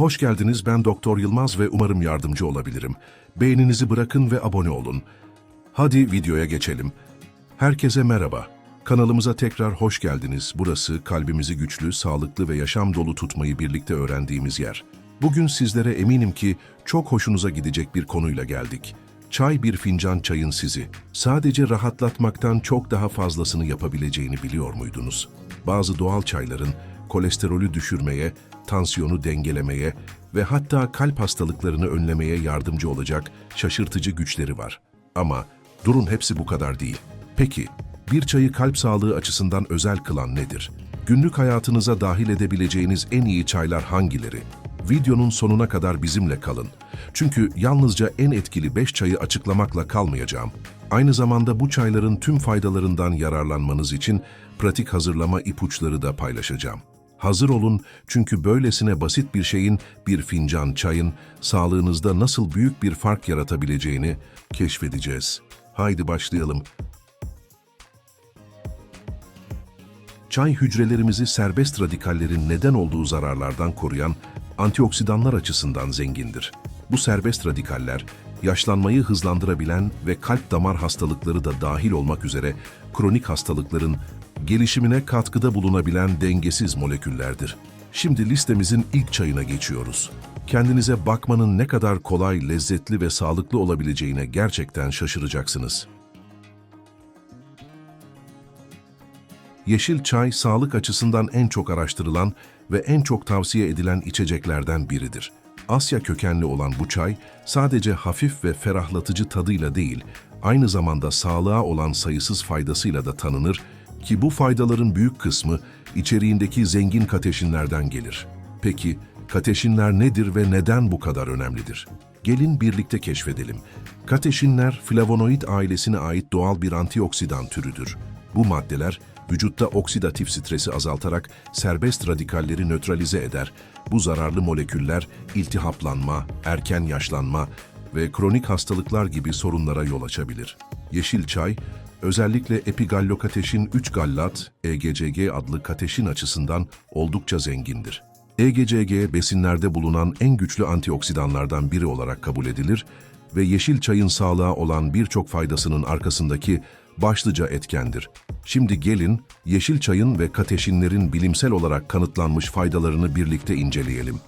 Hoş geldiniz ben Doktor Yılmaz ve umarım yardımcı olabilirim. Beğeninizi bırakın ve abone olun. Hadi videoya geçelim. Herkese merhaba. Kanalımıza tekrar hoş geldiniz. Burası kalbimizi güçlü, sağlıklı ve yaşam dolu tutmayı birlikte öğrendiğimiz yer. Bugün sizlere eminim ki çok hoşunuza gidecek bir konuyla geldik. Çay bir fincan çayın sizi. Sadece rahatlatmaktan çok daha fazlasını yapabileceğini biliyor muydunuz? Bazı doğal çayların kolesterolü düşürmeye, tansiyonu dengelemeye ve hatta kalp hastalıklarını önlemeye yardımcı olacak şaşırtıcı güçleri var. Ama durun hepsi bu kadar değil. Peki, bir çayı kalp sağlığı açısından özel kılan nedir? Günlük hayatınıza dahil edebileceğiniz en iyi çaylar hangileri? Videonun sonuna kadar bizimle kalın. Çünkü yalnızca en etkili 5 çayı açıklamakla kalmayacağım. Aynı zamanda bu çayların tüm faydalarından yararlanmanız için pratik hazırlama ipuçları da paylaşacağım. Hazır olun çünkü böylesine basit bir şeyin, bir fincan çayın, sağlığınızda nasıl büyük bir fark yaratabileceğini keşfedeceğiz. Haydi başlayalım. Çay hücrelerimizi serbest radikallerin neden olduğu zararlardan koruyan antioksidanlar açısından zengindir. Bu serbest radikaller, yaşlanmayı hızlandırabilen ve kalp damar hastalıkları da dahil olmak üzere kronik hastalıkların gelişimine katkıda bulunabilen dengesiz moleküllerdir. Şimdi listemizin ilk çayına geçiyoruz. Kendinize bakmanın ne kadar kolay, lezzetli ve sağlıklı olabileceğine gerçekten şaşıracaksınız. Yeşil çay sağlık açısından en çok araştırılan ve en çok tavsiye edilen içeceklerden biridir. Asya kökenli olan bu çay sadece hafif ve ferahlatıcı tadıyla değil, aynı zamanda sağlığa olan sayısız faydasıyla da tanınır ki bu faydaların büyük kısmı içeriğindeki zengin kateşinlerden gelir. Peki kateşinler nedir ve neden bu kadar önemlidir? Gelin birlikte keşfedelim. Kateşinler flavonoid ailesine ait doğal bir antioksidan türüdür. Bu maddeler vücutta oksidatif stresi azaltarak serbest radikalleri nötralize eder. Bu zararlı moleküller iltihaplanma, erken yaşlanma ve kronik hastalıklar gibi sorunlara yol açabilir. Yeşil çay, özellikle epigallokateşin 3-gallat, EGCG adlı kateşin açısından oldukça zengindir. EGCG besinlerde bulunan en güçlü antioksidanlardan biri olarak kabul edilir ve yeşil çayın sağlığa olan birçok faydasının arkasındaki başlıca etkendir. Şimdi gelin yeşil çayın ve kateşinlerin bilimsel olarak kanıtlanmış faydalarını birlikte inceleyelim.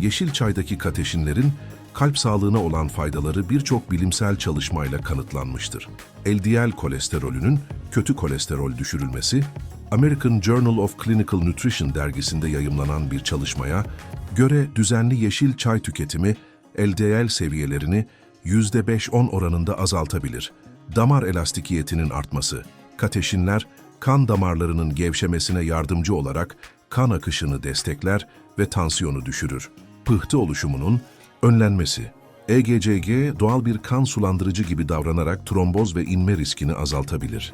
Yeşil çaydaki kateşinlerin kalp sağlığına olan faydaları birçok bilimsel çalışmayla kanıtlanmıştır. LDL kolesterolünün kötü kolesterol düşürülmesi, American Journal of Clinical Nutrition dergisinde yayımlanan bir çalışmaya göre düzenli yeşil çay tüketimi LDL seviyelerini %5-10 oranında azaltabilir. Damar elastikiyetinin artması, kateşinler kan damarlarının gevşemesine yardımcı olarak kan akışını destekler ve tansiyonu düşürür. Pıhtı oluşumunun önlenmesi. EGCG doğal bir kan sulandırıcı gibi davranarak tromboz ve inme riskini azaltabilir.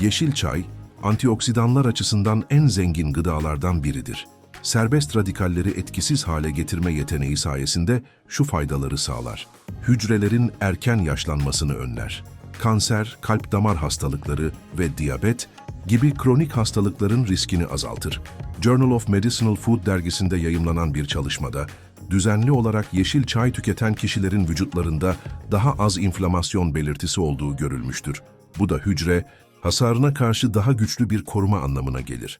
Yeşil çay, antioksidanlar açısından en zengin gıdalardan biridir. Serbest radikalleri etkisiz hale getirme yeteneği sayesinde şu faydaları sağlar. Hücrelerin erken yaşlanmasını önler. Kanser, kalp damar hastalıkları ve diyabet gibi kronik hastalıkların riskini azaltır. Journal of Medicinal Food dergisinde yayımlanan bir çalışmada, düzenli olarak yeşil çay tüketen kişilerin vücutlarında daha az inflamasyon belirtisi olduğu görülmüştür. Bu da hücre, hasarına karşı daha güçlü bir koruma anlamına gelir.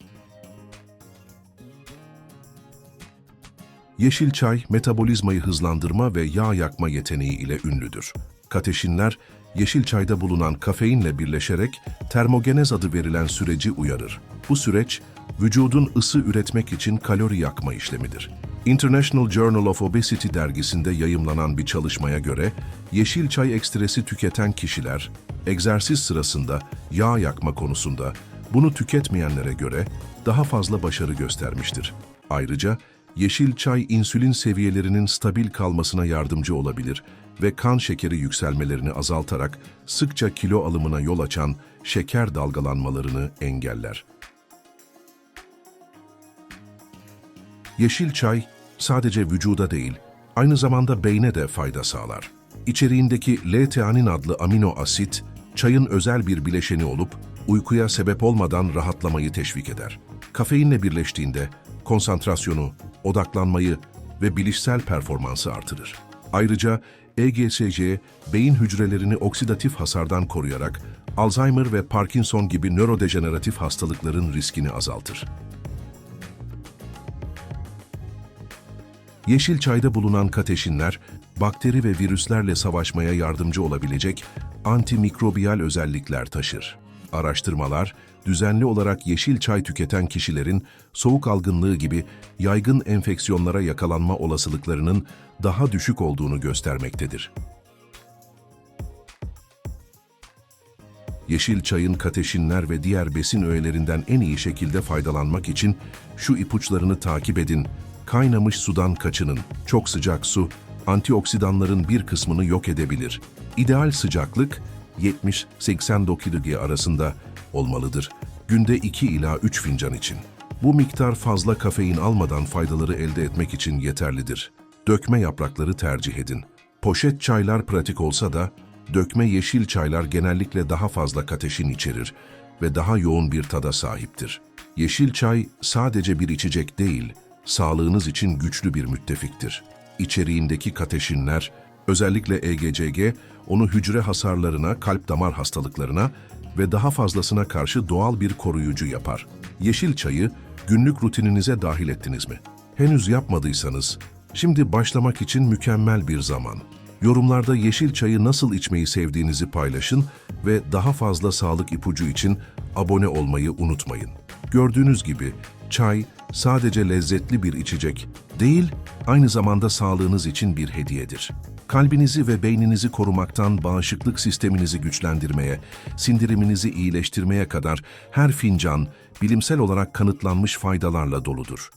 Yeşil çay, metabolizmayı hızlandırma ve yağ yakma yeteneği ile ünlüdür. Kateşinler, yeşil çayda bulunan kafeinle birleşerek termogenez adı verilen süreci uyarır. Bu süreç, vücudun ısı üretmek için kalori yakma işlemidir. International Journal of Obesity dergisinde yayımlanan bir çalışmaya göre, yeşil çay ekstresi tüketen kişiler, egzersiz sırasında yağ yakma konusunda bunu tüketmeyenlere göre daha fazla başarı göstermiştir. Ayrıca, yeşil çay insülin seviyelerinin stabil kalmasına yardımcı olabilir ve kan şekeri yükselmelerini azaltarak sıkça kilo alımına yol açan şeker dalgalanmalarını engeller. Yeşil çay sadece vücuda değil, aynı zamanda beyne de fayda sağlar. İçeriğindeki L-teanin adlı amino asit, çayın özel bir bileşeni olup uykuya sebep olmadan rahatlamayı teşvik eder. Kafeinle birleştiğinde konsantrasyonu, odaklanmayı ve bilişsel performansı artırır. Ayrıca EGSC, beyin hücrelerini oksidatif hasardan koruyarak Alzheimer ve Parkinson gibi nörodejeneratif hastalıkların riskini azaltır. Yeşil çayda bulunan kateşinler, bakteri ve virüslerle savaşmaya yardımcı olabilecek antimikrobiyal özellikler taşır. Araştırmalar, düzenli olarak yeşil çay tüketen kişilerin soğuk algınlığı gibi yaygın enfeksiyonlara yakalanma olasılıklarının daha düşük olduğunu göstermektedir. Yeşil çayın kateşinler ve diğer besin öğelerinden en iyi şekilde faydalanmak için şu ipuçlarını takip edin. Kaynamış sudan kaçının. Çok sıcak su, antioksidanların bir kısmını yok edebilir. İdeal sıcaklık 70-80 derece arasında olmalıdır. Günde 2 ila 3 fincan için. Bu miktar fazla kafein almadan faydaları elde etmek için yeterlidir. Dökme yaprakları tercih edin. Poşet çaylar pratik olsa da dökme yeşil çaylar genellikle daha fazla kateşin içerir ve daha yoğun bir tada sahiptir. Yeşil çay sadece bir içecek değil, sağlığınız için güçlü bir müttefiktir. İçeriğindeki kateşinler, özellikle EGCG, onu hücre hasarlarına, kalp damar hastalıklarına ve daha fazlasına karşı doğal bir koruyucu yapar. Yeşil çayı günlük rutininize dahil ettiniz mi? Henüz yapmadıysanız, şimdi başlamak için mükemmel bir zaman. Yorumlarda yeşil çayı nasıl içmeyi sevdiğinizi paylaşın ve daha fazla sağlık ipucu için abone olmayı unutmayın. Gördüğünüz gibi çay sadece lezzetli bir içecek değil, aynı zamanda sağlığınız için bir hediyedir. Kalbinizi ve beyninizi korumaktan bağışıklık sisteminizi güçlendirmeye, sindiriminizi iyileştirmeye kadar her fincan bilimsel olarak kanıtlanmış faydalarla doludur.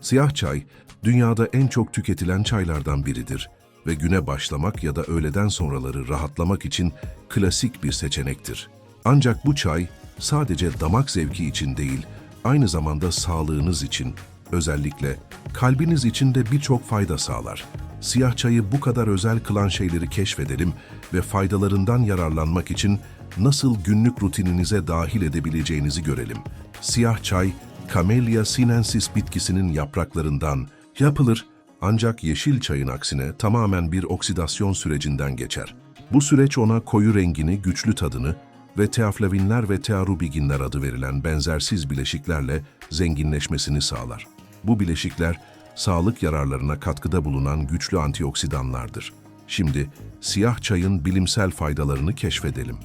Siyah çay, dünyada en çok tüketilen çaylardan biridir ve güne başlamak ya da öğleden sonraları rahatlamak için klasik bir seçenektir. Ancak bu çay sadece damak zevki için değil, aynı zamanda sağlığınız için, özellikle kalbiniz için de birçok fayda sağlar. Siyah çayı bu kadar özel kılan şeyleri keşfedelim ve faydalarından yararlanmak için nasıl günlük rutininize dahil edebileceğinizi görelim. Siyah çay, Camellia sinensis bitkisinin yapraklarından yapılır ancak yeşil çayın aksine tamamen bir oksidasyon sürecinden geçer. Bu süreç ona koyu rengini, güçlü tadını ve teaflavinler ve tearubiginler adı verilen benzersiz bileşiklerle zenginleşmesini sağlar. Bu bileşikler, sağlık yararlarına katkıda bulunan güçlü antioksidanlardır. Şimdi siyah çayın bilimsel faydalarını keşfedelim.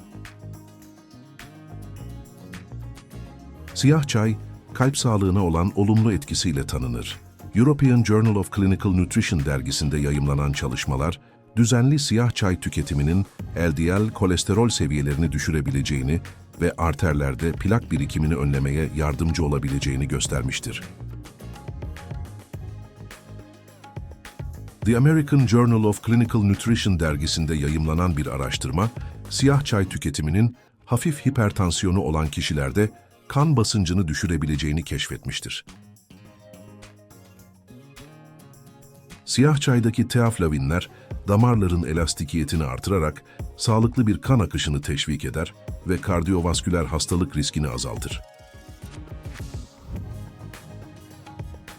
Siyah çay, kalp sağlığına olan olumlu etkisiyle tanınır. European Journal of Clinical Nutrition dergisinde yayımlanan çalışmalar, düzenli siyah çay tüketiminin LDL kolesterol seviyelerini düşürebileceğini ve arterlerde plak birikimini önlemeye yardımcı olabileceğini göstermiştir. The American Journal of Clinical Nutrition dergisinde yayımlanan bir araştırma, siyah çay tüketiminin hafif hipertansiyonu olan kişilerde kan basıncını düşürebileceğini keşfetmiştir. Siyah çaydaki teaflavinler, damarların elastikiyetini artırarak sağlıklı bir kan akışını teşvik eder ve kardiyovasküler hastalık riskini azaltır.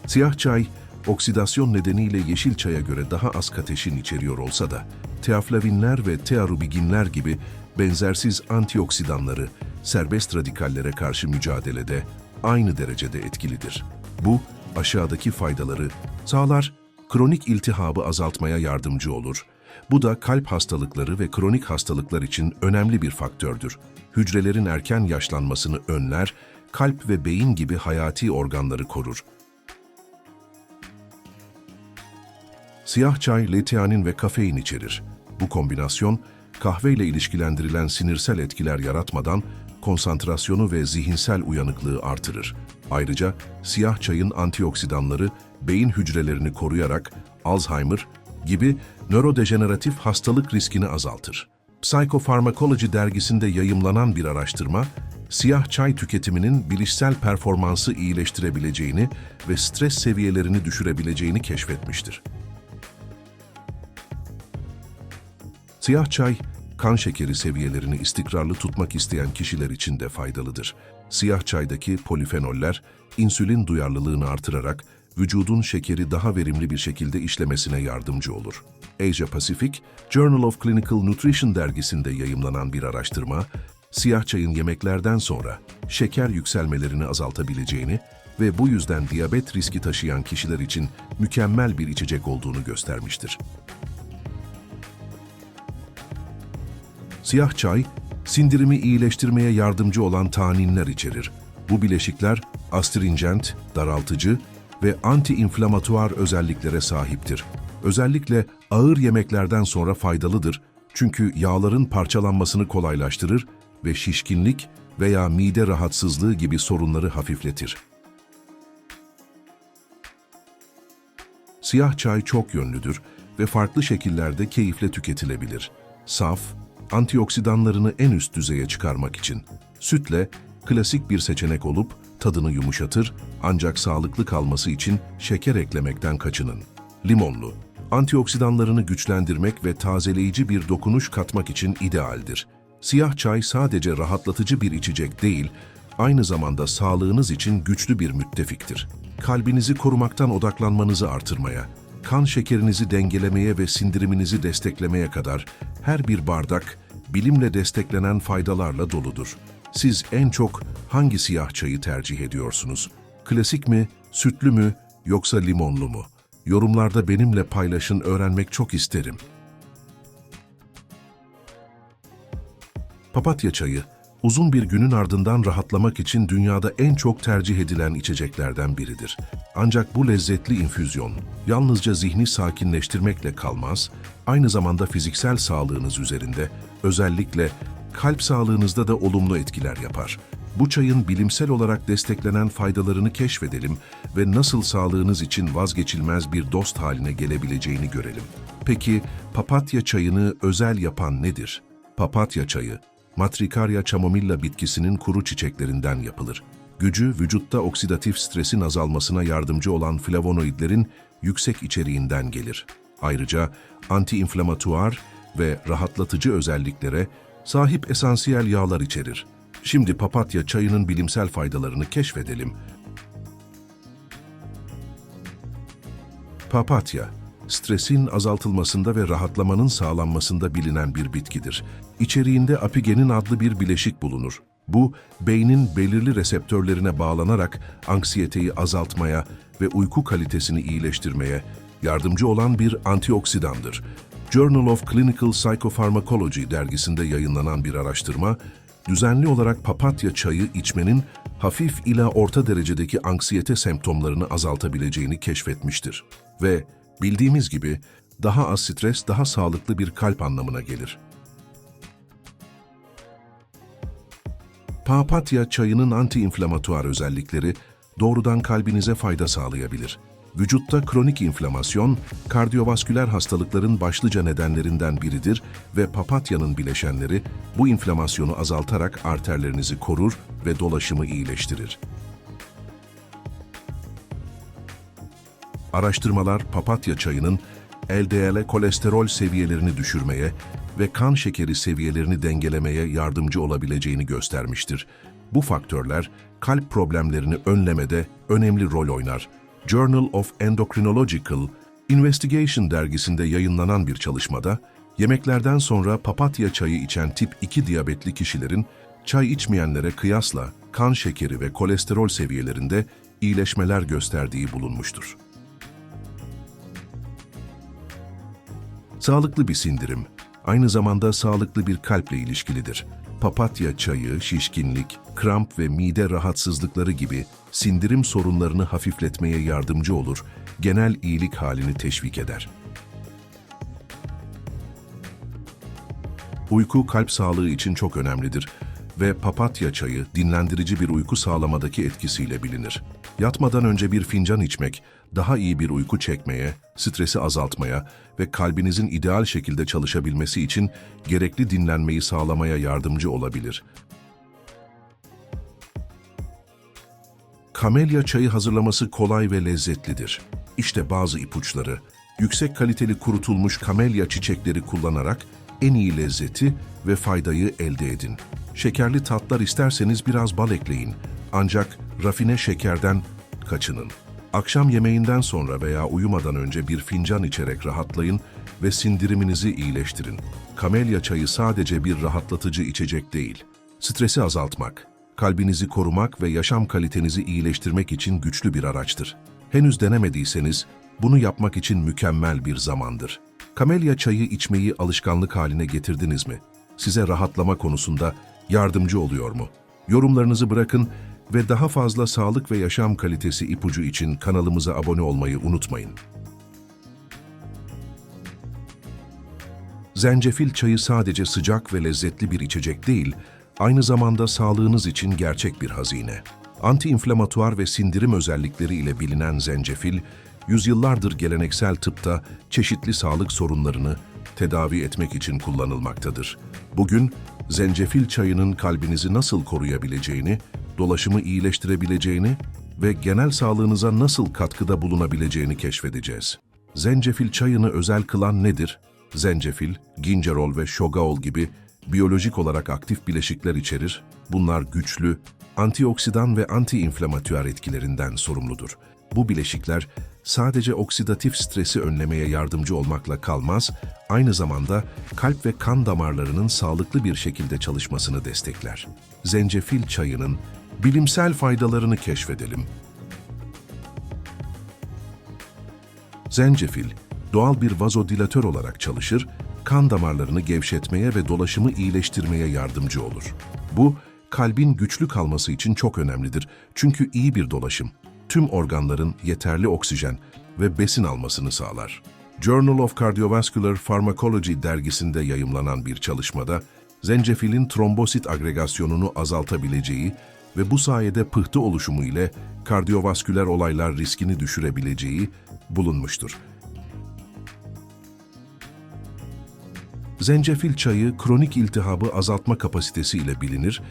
Siyah çay, oksidasyon nedeniyle yeşil çaya göre daha az kateşin içeriyor olsa da, teaflavinler ve tearubiginler gibi benzersiz antioksidanları serbest radikallere karşı mücadelede aynı derecede etkilidir. Bu, aşağıdaki faydaları sağlar, kronik iltihabı azaltmaya yardımcı olur. Bu da kalp hastalıkları ve kronik hastalıklar için önemli bir faktördür. Hücrelerin erken yaşlanmasını önler, kalp ve beyin gibi hayati organları korur. Siyah çay, leteanin ve kafein içerir. Bu kombinasyon, kahve ile ilişkilendirilen sinirsel etkiler yaratmadan konsantrasyonu ve zihinsel uyanıklığı artırır. Ayrıca siyah çayın antioksidanları beyin hücrelerini koruyarak Alzheimer gibi nörodejeneratif hastalık riskini azaltır. Psychopharmacology dergisinde yayımlanan bir araştırma, siyah çay tüketiminin bilişsel performansı iyileştirebileceğini ve stres seviyelerini düşürebileceğini keşfetmiştir. Siyah çay, kan şekeri seviyelerini istikrarlı tutmak isteyen kişiler için de faydalıdır. Siyah çaydaki polifenoller, insülin duyarlılığını artırarak vücudun şekeri daha verimli bir şekilde işlemesine yardımcı olur. Asia Pacific, Journal of Clinical Nutrition dergisinde yayımlanan bir araştırma, siyah çayın yemeklerden sonra şeker yükselmelerini azaltabileceğini ve bu yüzden diyabet riski taşıyan kişiler için mükemmel bir içecek olduğunu göstermiştir. Siyah çay, sindirimi iyileştirmeye yardımcı olan taninler içerir. Bu bileşikler astringent, daraltıcı ve anti-inflamatuar özelliklere sahiptir. Özellikle ağır yemeklerden sonra faydalıdır çünkü yağların parçalanmasını kolaylaştırır ve şişkinlik veya mide rahatsızlığı gibi sorunları hafifletir. Siyah çay çok yönlüdür ve farklı şekillerde keyifle tüketilebilir. Saf, antioksidanlarını en üst düzeye çıkarmak için. Sütle klasik bir seçenek olup tadını yumuşatır ancak sağlıklı kalması için şeker eklemekten kaçının. Limonlu, antioksidanlarını güçlendirmek ve tazeleyici bir dokunuş katmak için idealdir. Siyah çay sadece rahatlatıcı bir içecek değil, aynı zamanda sağlığınız için güçlü bir müttefiktir. Kalbinizi korumaktan odaklanmanızı artırmaya, kan şekerinizi dengelemeye ve sindiriminizi desteklemeye kadar her bir bardak bilimle desteklenen faydalarla doludur. Siz en çok hangi siyah çayı tercih ediyorsunuz? Klasik mi, sütlü mü yoksa limonlu mu? Yorumlarda benimle paylaşın öğrenmek çok isterim. Papatya çayı, uzun bir günün ardından rahatlamak için dünyada en çok tercih edilen içeceklerden biridir. Ancak bu lezzetli infüzyon yalnızca zihni sakinleştirmekle kalmaz, aynı zamanda fiziksel sağlığınız üzerinde, özellikle kalp sağlığınızda da olumlu etkiler yapar. Bu çayın bilimsel olarak desteklenen faydalarını keşfedelim ve nasıl sağlığınız için vazgeçilmez bir dost haline gelebileceğini görelim. Peki papatya çayını özel yapan nedir? Papatya çayı, Matricaria chamomilla bitkisinin kuru çiçeklerinden yapılır. Gücü, vücutta oksidatif stresin azalmasına yardımcı olan flavonoidlerin yüksek içeriğinden gelir. Ayrıca antiinflamatuar ve rahatlatıcı özelliklere sahip esansiyel yağlar içerir. Şimdi papatya çayının bilimsel faydalarını keşfedelim. Papatya, stresin azaltılmasında ve rahatlamanın sağlanmasında bilinen bir bitkidir. İçeriğinde apigenin adlı bir bileşik bulunur. Bu, beynin belirli reseptörlerine bağlanarak anksiyeteyi azaltmaya ve uyku kalitesini iyileştirmeye yardımcı olan bir antioksidandır. Journal of Clinical Psychopharmacology dergisinde yayınlanan bir araştırma, düzenli olarak papatya çayı içmenin hafif ila orta derecedeki anksiyete semptomlarını azaltabileceğini keşfetmiştir. Ve bildiğimiz gibi daha az stres daha sağlıklı bir kalp anlamına gelir. Papatya çayının antiinflamatuar özellikleri doğrudan kalbinize fayda sağlayabilir. Vücutta kronik inflamasyon, kardiyovasküler hastalıkların başlıca nedenlerinden biridir ve papatyanın bileşenleri bu inflamasyonu azaltarak arterlerinizi korur ve dolaşımı iyileştirir. Araştırmalar papatya çayının LDL kolesterol seviyelerini düşürmeye ve kan şekeri seviyelerini dengelemeye yardımcı olabileceğini göstermiştir. Bu faktörler kalp problemlerini önlemede önemli rol oynar. Journal of Endocrinological Investigation dergisinde yayınlanan bir çalışmada, yemeklerden sonra papatya çayı içen tip 2 diyabetli kişilerin çay içmeyenlere kıyasla kan şekeri ve kolesterol seviyelerinde iyileşmeler gösterdiği bulunmuştur. Sağlıklı bir sindirim, aynı zamanda sağlıklı bir kalple ilişkilidir. Papatya çayı, şişkinlik, kramp ve mide rahatsızlıkları gibi sindirim sorunlarını hafifletmeye yardımcı olur, genel iyilik halini teşvik eder. Uyku kalp sağlığı için çok önemlidir ve papatya çayı dinlendirici bir uyku sağlamadaki etkisiyle bilinir. Yatmadan önce bir fincan içmek, daha iyi bir uyku çekmeye, stresi azaltmaya ve kalbinizin ideal şekilde çalışabilmesi için gerekli dinlenmeyi sağlamaya yardımcı olabilir. Kamelya çayı hazırlaması kolay ve lezzetlidir. İşte bazı ipuçları. Yüksek kaliteli kurutulmuş kamelya çiçekleri kullanarak en iyi lezzeti ve faydayı elde edin. Şekerli tatlar isterseniz biraz bal ekleyin. Ancak rafine şekerden kaçının. Akşam yemeğinden sonra veya uyumadan önce bir fincan içerek rahatlayın ve sindiriminizi iyileştirin. Kamelya çayı sadece bir rahatlatıcı içecek değil. Stresi azaltmak, kalbinizi korumak ve yaşam kalitenizi iyileştirmek için güçlü bir araçtır. Henüz denemediyseniz bunu yapmak için mükemmel bir zamandır. Kamelya çayı içmeyi alışkanlık haline getirdiniz mi? Size rahatlama konusunda yardımcı oluyor mu? Yorumlarınızı bırakın ve daha fazla sağlık ve yaşam kalitesi ipucu için kanalımıza abone olmayı unutmayın. Zencefil çayı sadece sıcak ve lezzetli bir içecek değil, aynı zamanda sağlığınız için gerçek bir hazine. Antiinflamatuar ve sindirim özellikleri ile bilinen zencefil, yüzyıllardır geleneksel tıpta çeşitli sağlık sorunlarını tedavi etmek için kullanılmaktadır. Bugün zencefil çayının kalbinizi nasıl koruyabileceğini, dolaşımı iyileştirebileceğini ve genel sağlığınıza nasıl katkıda bulunabileceğini keşfedeceğiz. Zencefil çayını özel kılan nedir? Zencefil, gingerol ve şogaol gibi biyolojik olarak aktif bileşikler içerir. Bunlar güçlü, antioksidan ve antiinflamatüel etkilerinden sorumludur. Bu bileşikler sadece oksidatif stresi önlemeye yardımcı olmakla kalmaz, aynı zamanda kalp ve kan damarlarının sağlıklı bir şekilde çalışmasını destekler. Zencefil çayının bilimsel faydalarını keşfedelim. Zencefil, doğal bir vazodilatör olarak çalışır, kan damarlarını gevşetmeye ve dolaşımı iyileştirmeye yardımcı olur. Bu, kalbin güçlü kalması için çok önemlidir. Çünkü iyi bir dolaşım, tüm organların yeterli oksijen ve besin almasını sağlar. Journal of Cardiovascular Pharmacology dergisinde yayımlanan bir çalışmada, zencefilin trombosit agregasyonunu azaltabileceği ve bu sayede pıhtı oluşumu ile kardiyovasküler olaylar riskini düşürebileceği bulunmuştur. Zencefil çayı kronik iltihabı azaltma kapasitesi ile bilinir.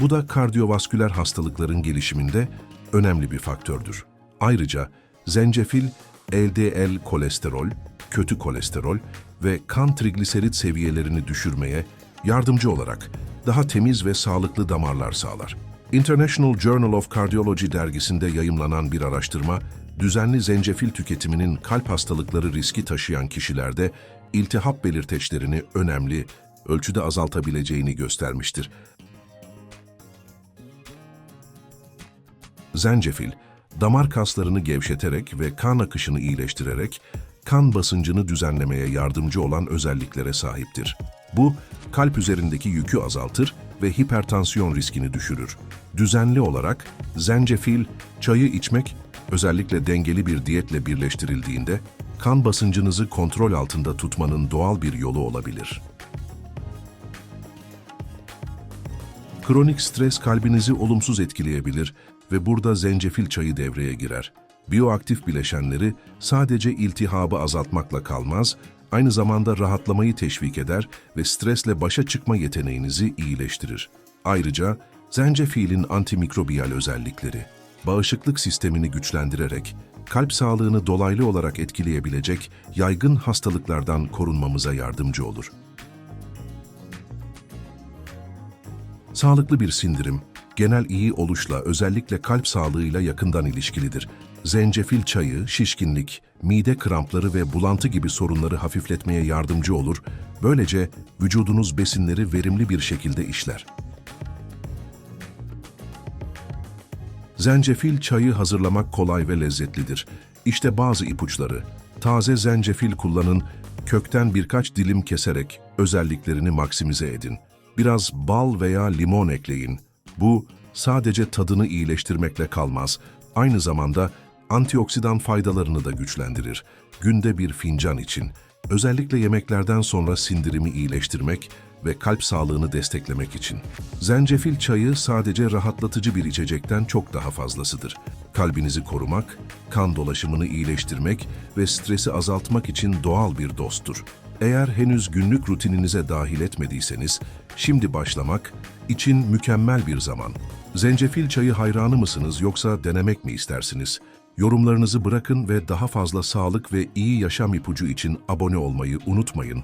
Bu da kardiyovasküler hastalıkların gelişiminde önemli bir faktördür. Ayrıca zencefil LDL kolesterol, kötü kolesterol ve kan trigliserit seviyelerini düşürmeye yardımcı olarak daha temiz ve sağlıklı damarlar sağlar. International Journal of Cardiology dergisinde yayımlanan bir araştırma, düzenli zencefil tüketiminin kalp hastalıkları riski taşıyan kişilerde iltihap belirteçlerini önemli ölçüde azaltabileceğini göstermiştir. Zencefil, damar kaslarını gevşeterek ve kan akışını iyileştirerek kan basıncını düzenlemeye yardımcı olan özelliklere sahiptir. Bu, kalp üzerindeki yükü azaltır ve hipertansiyon riskini düşürür. Düzenli olarak zencefil, çayı içmek, özellikle dengeli bir diyetle birleştirildiğinde, kan basıncınızı kontrol altında tutmanın doğal bir yolu olabilir. Kronik stres kalbinizi olumsuz etkileyebilir ve burada zencefil çayı devreye girer. Biyoaktif bileşenleri sadece iltihabı azaltmakla kalmaz, aynı zamanda rahatlamayı teşvik eder ve stresle başa çıkma yeteneğinizi iyileştirir. Ayrıca zencefilin antimikrobiyal özellikleri, bağışıklık sistemini güçlendirerek kalp sağlığını dolaylı olarak etkileyebilecek yaygın hastalıklardan korunmamıza yardımcı olur. Sağlıklı bir sindirim, genel iyi oluşla özellikle kalp sağlığıyla yakından ilişkilidir. Zencefil çayı, şişkinlik, mide krampları ve bulantı gibi sorunları hafifletmeye yardımcı olur. Böylece vücudunuz besinleri verimli bir şekilde işler. Zencefil çayı hazırlamak kolay ve lezzetlidir. İşte bazı ipuçları. Taze zencefil kullanın, kökten birkaç dilim keserek özelliklerini maksimize edin. Biraz bal veya limon ekleyin. Bu sadece tadını iyileştirmekle kalmaz, aynı zamanda antioksidan faydalarını da güçlendirir. Günde bir fincan için, özellikle yemeklerden sonra sindirimi iyileştirmek ve kalp sağlığını desteklemek için. Zencefil çayı sadece rahatlatıcı bir içecekten çok daha fazlasıdır. Kalbinizi korumak, kan dolaşımını iyileştirmek ve stresi azaltmak için doğal bir dosttur. Eğer henüz günlük rutininize dahil etmediyseniz, şimdi başlamak için mükemmel bir zaman. Zencefil çayı hayranı mısınız yoksa denemek mi istersiniz? Yorumlarınızı bırakın ve daha fazla sağlık ve iyi yaşam ipucu için abone olmayı unutmayın.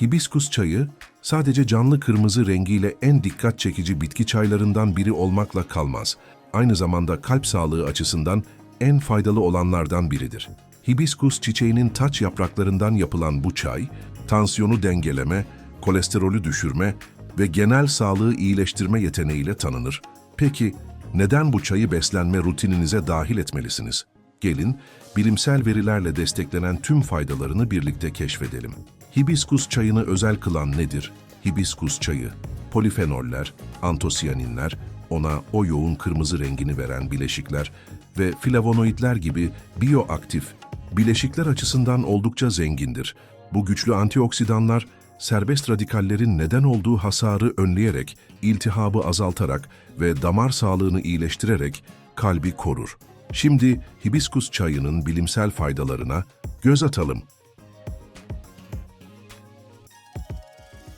Hibiskus çayı sadece canlı kırmızı rengiyle en dikkat çekici bitki çaylarından biri olmakla kalmaz. Aynı zamanda kalp sağlığı açısından en faydalı olanlardan biridir. Hibiskus çiçeğinin taç yapraklarından yapılan bu çay, tansiyonu dengeleme, kolesterolü düşürme ve genel sağlığı iyileştirme yeteneğiyle tanınır. Peki neden bu çayı beslenme rutininize dahil etmelisiniz? Gelin, bilimsel verilerle desteklenen tüm faydalarını birlikte keşfedelim. Hibiskus çayını özel kılan nedir? Hibiskus çayı, polifenoller, antosiyaninler, ona o yoğun kırmızı rengini veren bileşikler ve flavonoidler gibi bioaktif, bileşikler açısından oldukça zengindir. Bu güçlü antioksidanlar, serbest radikallerin neden olduğu hasarı önleyerek, iltihabı azaltarak ve damar sağlığını iyileştirerek kalbi korur. Şimdi hibiskus çayının bilimsel faydalarına göz atalım.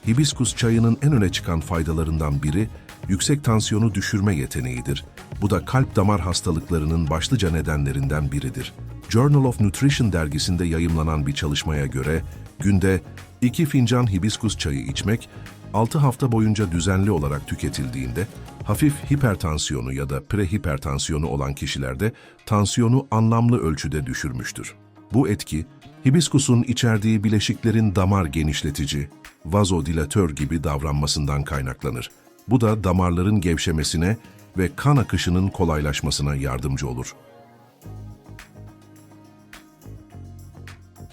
Hibiskus çayının en öne çıkan faydalarından biri yüksek tansiyonu düşürme yeteneğidir. Bu da kalp damar hastalıklarının başlıca nedenlerinden biridir. Journal of Nutrition dergisinde yayımlanan bir çalışmaya göre günde 2 fincan hibiskus çayı içmek 6 hafta boyunca düzenli olarak tüketildiğinde hafif hipertansiyonu ya da prehipertansiyonu olan kişilerde tansiyonu anlamlı ölçüde düşürmüştür. Bu etki, hibiskusun içerdiği bileşiklerin damar genişletici, vazodilatör gibi davranmasından kaynaklanır. Bu da damarların gevşemesine ve kan akışının kolaylaşmasına yardımcı olur.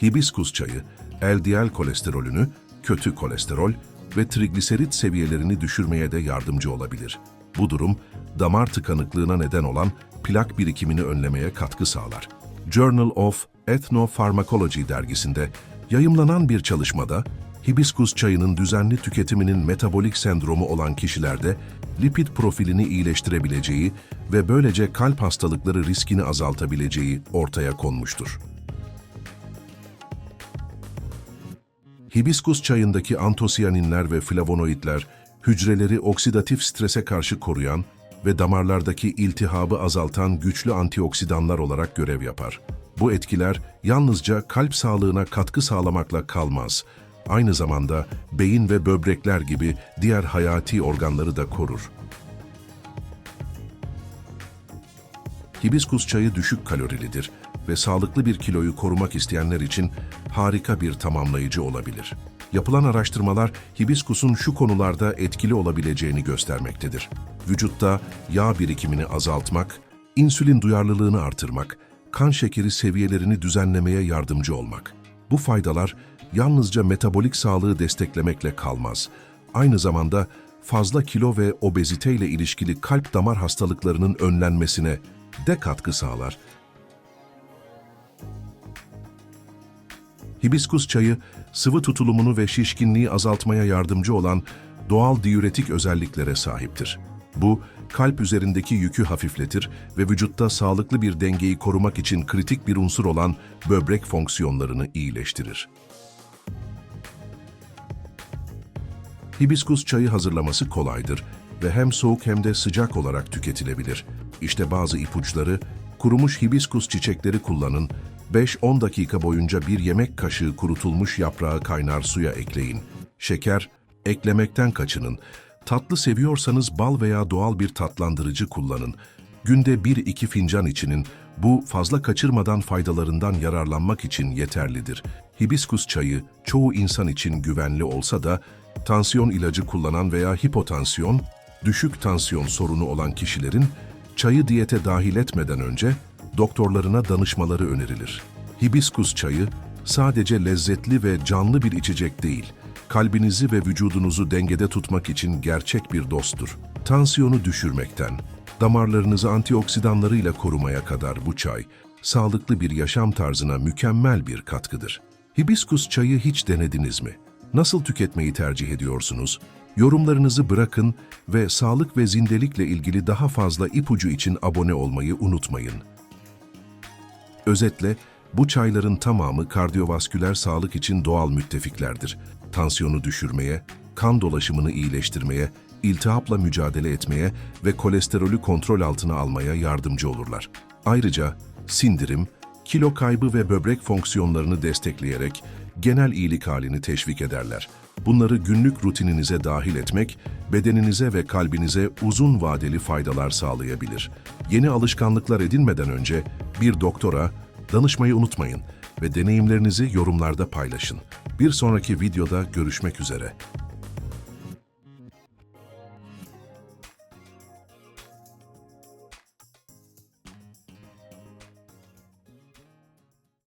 Hibiskus çayı, LDL kolesterolünü, kötü kolesterol ve trigliserit seviyelerini düşürmeye de yardımcı olabilir. Bu durum, damar tıkanıklığına neden olan plak birikimini önlemeye katkı sağlar. Journal of Ethnopharmacology dergisinde yayımlanan bir çalışmada, hibiskus çayının düzenli tüketiminin metabolik sendromu olan kişilerde lipid profilini iyileştirebileceği ve böylece kalp hastalıkları riskini azaltabileceği ortaya konmuştur. Hibiskus çayındaki antosiyaninler ve flavonoidler, hücreleri oksidatif strese karşı koruyan ve damarlardaki iltihabı azaltan güçlü antioksidanlar olarak görev yapar. Bu etkiler yalnızca kalp sağlığına katkı sağlamakla kalmaz, aynı zamanda beyin ve böbrekler gibi diğer hayati organları da korur. Hibiskus çayı düşük kalorilidir ve sağlıklı bir kiloyu korumak isteyenler için harika bir tamamlayıcı olabilir. Yapılan araştırmalar hibiskusun şu konularda etkili olabileceğini göstermektedir. Vücutta yağ birikimini azaltmak, insülin duyarlılığını artırmak, kan şekeri seviyelerini düzenlemeye yardımcı olmak. Bu faydalar yalnızca metabolik sağlığı desteklemekle kalmaz. Aynı zamanda fazla kilo ve obezite ile ilişkili kalp damar hastalıklarının önlenmesine de katkı sağlar. Hibiskus çayı, sıvı tutulumunu ve şişkinliği azaltmaya yardımcı olan doğal diüretik özelliklere sahiptir. Bu, kalp üzerindeki yükü hafifletir ve vücutta sağlıklı bir dengeyi korumak için kritik bir unsur olan böbrek fonksiyonlarını iyileştirir. Hibiskus çayı hazırlaması kolaydır ve hem soğuk hem de sıcak olarak tüketilebilir. İşte bazı ipuçları, kurumuş hibiskus çiçekleri kullanın, 5-10 dakika boyunca bir yemek kaşığı kurutulmuş yaprağı kaynar suya ekleyin. Şeker, eklemekten kaçının. Tatlı seviyorsanız bal veya doğal bir tatlandırıcı kullanın. Günde 1-2 fincan içinin bu fazla kaçırmadan faydalarından yararlanmak için yeterlidir. Hibiskus çayı çoğu insan için güvenli olsa da tansiyon ilacı kullanan veya hipotansiyon, düşük tansiyon sorunu olan kişilerin çayı diyete dahil etmeden önce doktorlarına danışmaları önerilir. Hibiskus çayı sadece lezzetli ve canlı bir içecek değil, kalbinizi ve vücudunuzu dengede tutmak için gerçek bir dosttur. Tansiyonu düşürmekten, damarlarınızı antioksidanlarıyla korumaya kadar bu çay, sağlıklı bir yaşam tarzına mükemmel bir katkıdır. Hibiskus çayı hiç denediniz mi? Nasıl tüketmeyi tercih ediyorsunuz? Yorumlarınızı bırakın ve sağlık ve zindelikle ilgili daha fazla ipucu için abone olmayı unutmayın. Özetle, bu çayların tamamı kardiyovasküler sağlık için doğal müttefiklerdir. Tansiyonu düşürmeye, kan dolaşımını iyileştirmeye, iltihapla mücadele etmeye ve kolesterolü kontrol altına almaya yardımcı olurlar. Ayrıca sindirim, kilo kaybı ve böbrek fonksiyonlarını destekleyerek genel iyilik halini teşvik ederler. Bunları günlük rutininize dahil etmek, bedeninize ve kalbinize uzun vadeli faydalar sağlayabilir. Yeni alışkanlıklar edinmeden önce bir doktora danışmayı unutmayın ve deneyimlerinizi yorumlarda paylaşın. Bir sonraki videoda görüşmek üzere.